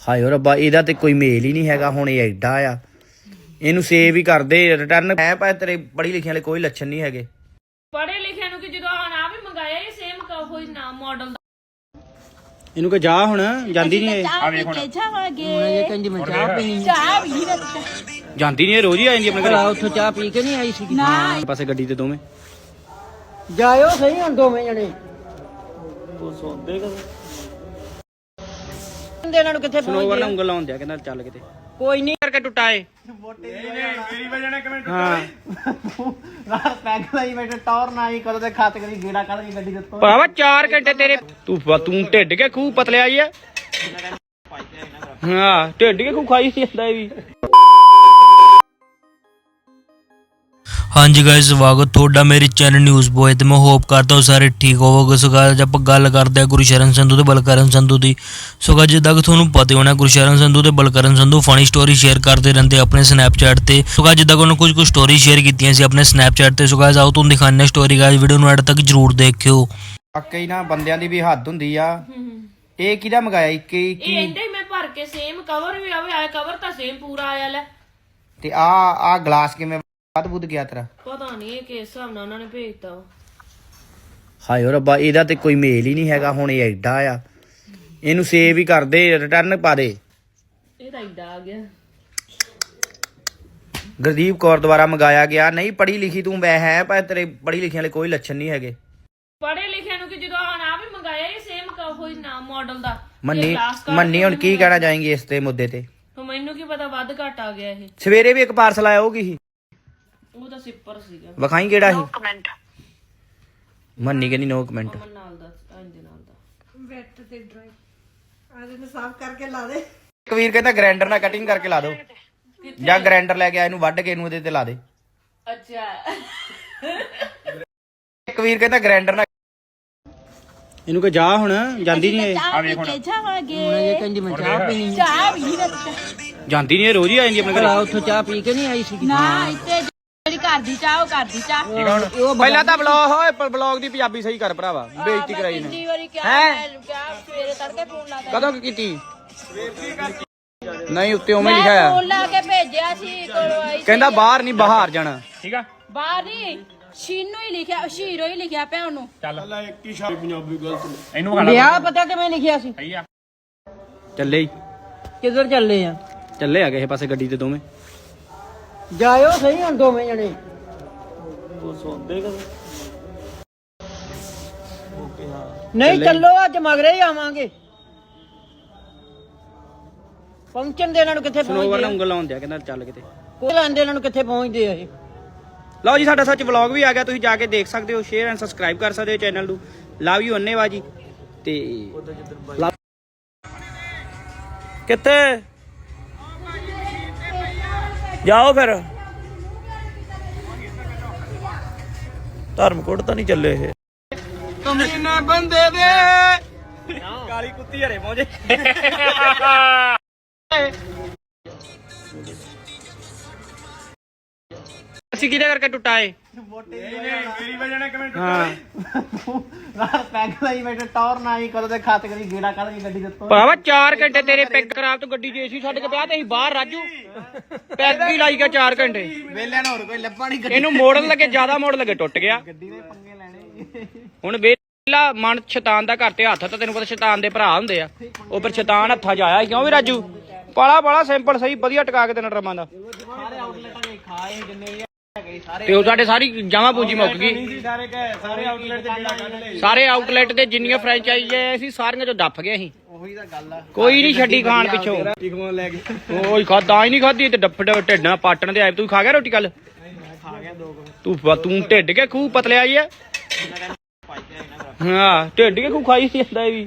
ਹਾਏ ਓ ਰੱਬਾ ਇਹਦਾ ਤੇ ਕੋਈ ਮੇਲ ਹੀ ਨਹੀਂ ਹੈਗਾ ਹੁਣ ਇਹ ਐਡਾ ਆ। ਇਹਨੂੰ ਸੇਵ ਹੀ ਕਰਦੇ ਰਿਟਰਨ ਹੈ ਪਰ ਤੇਰੇ ਪੜ੍ਹੀ ਲਿਖਿਆ ਵਾਲੇ ਕੋਈ ਲੱਛਣ ਨਹੀਂ ਹੈਗੇ। ਪੜੇ ਲਿਖਿਆ ਨੂੰ ਕਿ ਜਦੋਂ ਆਣ ਆ ਵੀ ਮੰਗਾਇਆ ਇਹ ਸੇਮ ਕੋਈ ਨਾ ਮਾਡਲ ਦਾ। ਇਹਨੂੰ ਕਿ ਜਾ ਹੁਣ ਜਾਂਦੀ ਨਹੀਂ ਇਹ। ਚਾਹ ਪੀ ਕੇ ਜਾਵਾਂਗੇ ਕਹਿੰਦੀ ਮੈਂ ਚਾਹ ਪੀਣੀ ਚਾਹ ਵੀ ਜਾਂਦੀ ਨਹੀਂ ਇਹ ਰੋਜ਼ ਹੀ ਆ ਜਾਂਦੀ ਆਪਣੇ ਘਰੇ। ਉੱਥੋਂ ਚਾਹ ਪੀ ਕੇ ਨਹੀਂ ਆਈ ਸੀ ਨਾ। ਪਾਸੇ ਗੱਡੀ ਤੇ ਦੋਵੇਂ। ਜਾਇਓ ਸਹੀ ਹੁਣ ਦੋਵੇਂ ਜਣੇ। ਦੇਣਾ ਨੂੰ ਕਿੱਥੇ ਸਨੋਵਰ ਨਾਲ ਉਂਗਲ ਲਾਉਣ ਦਿਆ ਕਹਿੰਦਾ ਚੱਲ ਕਿਤੇ। ਕੋਈ ਨਹੀਂ ਕਰਕੇ ਟੁੱਟਾਏ। ਹਾਂ। ਪੈਗ ਲਾਈ ਬੈਠੇ ਟੌਰ ਨਾ ਕਦੋਂ ਤੇ ਖੱਤ ਕਰੀ ਗੇੜਾ ਕੱਢ ਕੇ ਗੱਡੀ ਦੇ ਉੱਤੋਂ ਭਰਾਵਾ 4 ਘੰਟੇ ਤੇਰੇ ਤੂੰ ਤੂੰ ਢਿੱਡ ਕੇ ਖੂਹ ਪਤਲਿਆ ਹੀ ਆ। ਹਾਂ ਢਿੱਡ ਕੇ ਖੂਹ ਖਾਈ ਜਾਂਦਾ ਇਹ ਵੀ। ਹਾਂਜੀ ਗਾਇਸ ਸਵਾਗਤ ਤੁਹਾਡਾ ਮੇਰੇ ਚੈਨਲ ਨਿਊਜ਼ ਬੋਏ ਤੇ ਮੈਂ ਹੋਪ ਕਰਦਾ ਹਾਂ ਸਾਰੇ ਠੀਕ ਹੋਵੋਗੇ। ਸੋ guys, ਆਪਾਂ ਗੱਲ ਕਰਦੇ ਹਾਂ ਗੁਰਸ਼ਰਨ ਸੰਧੂ ਤੇ ਬਲਕਰਨ ਸੰਧੂ ਦੀ। ਸੋ guys, ਜਿੱਦਾਂ ਕਿ ਤੁਹਾਨੂੰ ਪਤਾ ਹੋਣਾ ਗੁਰਸ਼ਰਨ ਸੰਧੂ ਤੇ Balkaran Sandhu funny story share ਕਰਦੇ ਰਹਿੰਦੇ ਆਪਣੇ ਸਨੈਪਚੈਟ ਤੇ। ਸੋ guys, ਜਿੱਦਾਂ ਕਿ ਉਹਨਾਂ ਕੁਝ ਕੁ ਸਟੋਰੀ ਸ਼ੇਅਰ ਕੀਤੀਆਂ ਸੀ ਆਪਣੇ ਸਨੈਪਚੈਟ ਤੇ। ਸੋ guys, ਆਓ ਤੁਹਾਨੂੰ ਦਿਖਾਉਂਦੇ ਸਟੋਰੀ ਗਾਇਸ ਵੀਡੀਓ ਨੂੰ ਐਡ ਤੱਕ ਜਰੂਰ ਦੇਖਿਓ। ਵਾਕਈ ਨਾ ਬੰਦਿਆਂ ਦੀ ਵੀ ਹੱਦ ਹੁੰਦੀ ਆ। ਇਹ ਕਿਹਦਾ ਮੰਗਾਇਆ? ਇੱਕ ਹੀ ਇਹ ਕੀ ਇੰਦੇ ਹੀ ਮੈਂ ਭਰ ਕੇ ਸੇਮ ਕਵਰ ਵੀ ਆਵੇ ਆਇਆ ਕਵਰ ਤਾਂ ਸੇਮ ਪੂਰਾ ਆਇਆ ਲੈ। ਤੇ ਆ ਆ ਗਲਾਸ ਕਿਵੇਂ ਵੱਧ ਬੁੱਧ ਗਿਆ ਤੇਰਾ? ਪਤਾ ਨਹੀਂ ਇਹ ਕਿਸ ਹਿਸਾਬ ਨਾਲ ਉਹਨਾਂ ਨੇ ਭੇਜਤਾ ਵਾ। ਹਾਏ ਓ ਰੱਬਾ ਇਹਦਾ ਤੇ ਕੋਈ ਮੇਲ ਹੀ ਨਹੀਂ ਹੈਗਾ ਹੁਣ ਇਹ ਐਡਾ ਆ। ਇਹਨੂੰ ਸੇਵ ਹੀ ਕਰਦੇ ਰਿਟਰਨ ਪਾ ਦੇ। ਇਹ ਤਾਂ ਇੱਡਾ ਆ ਗਿਆ। ਗੁਰਦੀਪ ਕੌਰ ਦੁਆਰਾ ਮੰਗਾਇਆ ਗਿਆ ਨਹੀਂ ਪੜ੍ਹੀ ਲਿਖੀ ਤੂੰ ਵੈ ਹੈ ਪਰ ਤੇਰੇ ਪੜ੍ਹੀ ਲਿਖਿਆ ਵਾਲੇ ਕੋਈ ਲੱਛਣ ਨਹੀਂ ਹੈਗੇ। ਪੜੇ ਲਿਖਿਆ ਨੂੰ ਕਿ ਜਦੋਂ ਆਣ ਆ ਵੀ ਮੰਗਾਇਆ ਇਹ ਸੇਮ ਕੋਈ ਨਾ ਮਾਡਲ ਦਾ। ਮੰਨੀ ਮੰਨੀ ਹੁਣ ਕੀ ਕਹਿਣਾ ਚਾहेंगे ਇਸ ਤੇ ਮੁੱਦੇ ਤੇ? ਹੁਣ ਮੈਨੂੰ ਕੀ ਪਤਾ ਵੱਧ ਘੱਟ ਆ ਗਿਆ ਇਹ। ਸਵੇਰੇ ਵੀ ਇੱਕ ਪਾਰਸਲ ਆਇਆ ਉਹ ਕੀ ਸੀ? ਸਿੱਪਰ ਸੀਗਾ। ਵਿਖਾਈ ਕਿਹੜਾ ਸੀ? ਮੰਨੀ ਕਹਿੰਦੀ ਨੋ ਕਮੈਂਟ ਅਮਨ ਨਾਲ ਦਾ ਇੰਦੇ ਨਾਲ ਦਾ। ਇੱਕ ਵੀਰ ਕਹਿੰਦਾ ਗ੍ਰਾਈਂਡਰ ਨਾਲ ਕਟਿੰਗ ਕਰਕੇ ਲਾ ਦਿਓ। ਜਾਂ ਗ੍ਰਾਈਂਡਰ ਲੈ ਕੇ ਆ ਇਹਨੂੰ ਵੱਢ ਕੇ ਇਹਨੂੰ ਇਹਦੇ ਤੇ ਲਾ ਦੇ। ਅੱਛਾ। ਇੱਕ ਵੀਰ ਕਹਿੰਦਾ ਗ੍ਰਾਈਂਡਰ ਨਾਲ ਇਹਨੂੰ ਕਿ ਜਾ ਹੁਣ ਜਾਂਦੀ ਨਹੀਂ ਚਾਹ ਪੀ ਕੇ ਜਾਵਾਂਗੇ। ਕਹਿੰਦੀ ਮੈਂ ਚਾਹ ਪੀਣੀ ਚਾਹ ਵੀ ਜਾਂਦੀ ਨਹੀਂ ਰੋਜ਼ ਹੀ ਆ ਜਾਂਦੀ ਆਪਣੇ ਘਰੇ। ਉੱਥੋਂ ਚਾਹ ਪੀ ਕੇ ਨਹੀਂ ਆਈ ਸੀ। ਨਾ ਇੱਥੇ ਜਿਹੜੀ ਘਰ ਦੀ ਚਾਹ। ਉਹ ਘਰ ਦੀ ਚਾਹ ਪਹਿਲਾਂ ਤਾਂ ਬਲੌਗ ਹੋਏ ਪਰ ਬਲੌਗ ਦੀ ਪੰਜਾਬੀ ਸਹੀ ਕਰ ਭਰਾਵਾ ਬੇਇੱਜ਼ਤੀ ਕਰਾਈ ਨੇ। ਕਿੰਨੀ ਵਾਰੀ ਕਿਹਾ ਹੈਂ? ਮੈਂ ਕਿਹਾ ਸਵੇਰੇ ਤੜਕੇ ਫੋਨ ਲਾ ਦੇ ਕਦੋਂ ਕੀਤੀ? ਨਹੀਂ ਉੱਤੇ ਉਵੇਂ ਲਿਖਿਆ ਆ। ਫੋਨ ਲਾ ਕੇ ਭੇਜਿਆ ਸੀ ਕੋਲੋਂ ਆਈ ਸੀ। ਕਹਿੰਦਾ ਬਾਹਰ ਨਹੀਂ ਬਾਹਰ ਜਾਣਾ। ਬਾਹਰ ਨਹੀਂ ਸ਼ੀਨੂ ਹੀ ਲਿਖਿਆ ਸ਼ੀਰੋ ਹੀ ਲਿਖਿਆ ਪਿਆ ਉਹਨੂੰ। ਵਿਆਹ ਪਤਾ ਕਿਵੇਂ ਲਿਖਿਆ ਸੀ? ਚੱਲੇ ਹੀ। ਕਿੱਧਰ ਚੱਲੇ ਆ? ਚੱਲੇ ਆ ਕਿਸੇ ਪਾਸੇ ਗੱਡੀ ਤੇ ਦੋਵੇਂ। ਜਾਇਓ ਸਹੀ ਹੁਣ ਦੋਵੇਂ ਜਣੇ। ਨਹੀਂ ਚੱਲੋ। ਅੱਜ ਮਗਰੇ ਹੀ ਆਵਾਂਗੇ। ਪਹੁੰਚਣ ਦੇ ਇਹਨਾਂ ਨੂੰ ਕਿੱਥੇ ਸਨੋਵਰ ਪਹੁੰਚਦੇ ਨਾਲ ਆ? ਉਂਗਲ ਲਾਉਣ ਦਿਆ ਕਹਿੰਦਾ ਚੱਲ ਕਿਤੇ। ਕੋਈ ਲੈਂਦੇ ਇਹਨਾਂ ਨੂੰ ਕਿੱਥੇ ਪਹੁੰਚਦੇ ਆ ਇਹ? ਲਓ ਜੀ ਸਾਡਾ ਸੱਚ ਵਲੌਗ ਵੀ ਆ ਗਿਆ ਤੁਸੀਂ ਜਾ ਕੇ ਦੇਖ ਸਕਦੇ ਹੋ ਸ਼ੇਅਰ ਐਂਡ ਸਬਸਕ੍ਰਾਈਬ ਕਰ ਸਕਦੇ ਹੋ ਚੈਨਲ ਨੂੰ। ਲਵ ਯੂ ਅੰਨੇਵਾ ਜੀ। ਤੇ ਕਿੱਥੇ? ਜਾਓ ਫਿਰ। ਧਰਮਕੋਟ ਤਾਂ ਨਹੀਂ ਚੱਲੇ ਇਹ। ਕਮੀਨੇ ਬੰਦੇ ਦੇ। ਕਾਲੀ ਕੁੱਤੀ ਹਰੇ ਪਹੁੰਚੇ ਅਸੀਂ ਕਿਹਦੇ ਕਰਕੇ ਟੁੱਟਾ ਏ ਹਾਂ। ਰਾਤ ਪੈਗ ਲਾਈ ਬੈਠੇ ਟੌਰ ਨਾ ਆਈ ਕਦੋਂ ਤੇ ਖੱਤ ਕਰੀ ਗੇੜਾ ਕੱਢ ਕੇ ਗੱਡੀ ਦੇ ਉੱਤੋਂ। ਭਰਾਵਾ 4 ਘੰਟੇ ਤੇਰੇ ਪਿਕ ਖਰਾਬ ਤੋਂ ਗੱਡੀ ਜੇ ਸੀ ਛੱਡ ਕੇ ਪਿਆ ਤੇ ਅਸੀਂ ਬਾਹਰ ਰਾਜੂ। ਪੈਗ ਵੀ ਲਾਈ ਗਿਆ 4 ਘੰਟੇ। ਵੇਲਿਆਂ ਨੂੰ ਹੋਰ ਕੋਈ ਲੱਭਾ ਨਹੀਂ ਇਹਨੂੰ ਮੋੜਨ ਲੱਗੇ ਜ਼ਿਆਦਾ ਮੋੜ ਲੱਗੇ ਟੁੱਟ ਗਿਆ। ਗੱਡੀ ਦੇ ਪੰਗੇ ਲੈਣੇ। ਹੁਣ ਵੇਲਾ ਮਨ ਸ਼ੈਤਾਨ ਦਾ ਘਰ ਤੇ ਹੱਥ ਤਾਂ ਤੈਨੂੰ ਪਤਾ ਸ਼ੈਤਾਨ ਦੇ ਭਰਾ ਹੁੰਦੇ ਆ। ਉਹ ਫਿਰ ਸ਼ੈਤਾਨ ਹੱਥਾਂ 'ਚ ਆਇਆ ਕਿਉਂ ਵੀ ਰਾਜੂ? ਪਾਲਾ ਪਾਲਾ ਸਿੰਪਲ ਸਹੀ ਵਧੀਆ ਟਿਕਾ ਕੇ ਦੇਣਾ ਡਰਮਾਂ ਦਾ। ਸਾਰੇ ਆਊਟਲੈਟਾਂ ਦੇ ਖਾਏ ਜਿੰਨੇ ਵੀ ਹੈਗੇ ਸੀ ਸਾਰੇ ਤੇ ਉਹ ਸਾਡੇ ਸਾਰੀ ਜਮਾ ਪੂੰਜੀ ਮੁੱਕ ਗਈ। ਸਾਰੇ ਸਾਰੇ ਆਊਟਲੈਟ ਤੇ ਗੇੜਾ ਕੱਢ ਲਏ। ਸਾਰੇ ਆਊਟਲੈਟ ਦੇ ਜਿੰਨੀਆਂ ਫਰੈਂਚਾਈਜ਼ ਐ ਸੀ ਸਾਰੀਆਂ ਚੋਂ ਡੱਫ ਗਏ ਅਸੀਂ। ਉਹੀ ਤਾਂ ਗੱਲ ਆ। ਕੋਈ ਨਹੀਂ ਛੱਡੀ ਖਾਣ ਪਿੱਛੋਂ। ਟਿਕਮੋਂ ਲੈ ਕੇ ਓਏ ਖਾਦਾ ਹੀ ਨਹੀਂ ਖਾਦੀ ਤੇ ਡੱਫ ਡੱਫ ਢਿੱਡਾਂ ਪਾਟਣ ਦੇ ਆਏ। ਤੂੰ ਖਾ ਗਿਆ ਰੋਟੀ ਕੱਲ ਖਾ ਗਿਆ ਦੋ ਤੂੰ ਤੂੰ ਢਿੱਡ ਕੇ ਖੂਹ ਪਤਲਿਆ ਹੀ ਆ ਹਾਂ ਢਿੱਡ ਕੇ ਖੂਹ ਖਾਈ ਜਾਂਦਾ ਇਹ ਵੀ।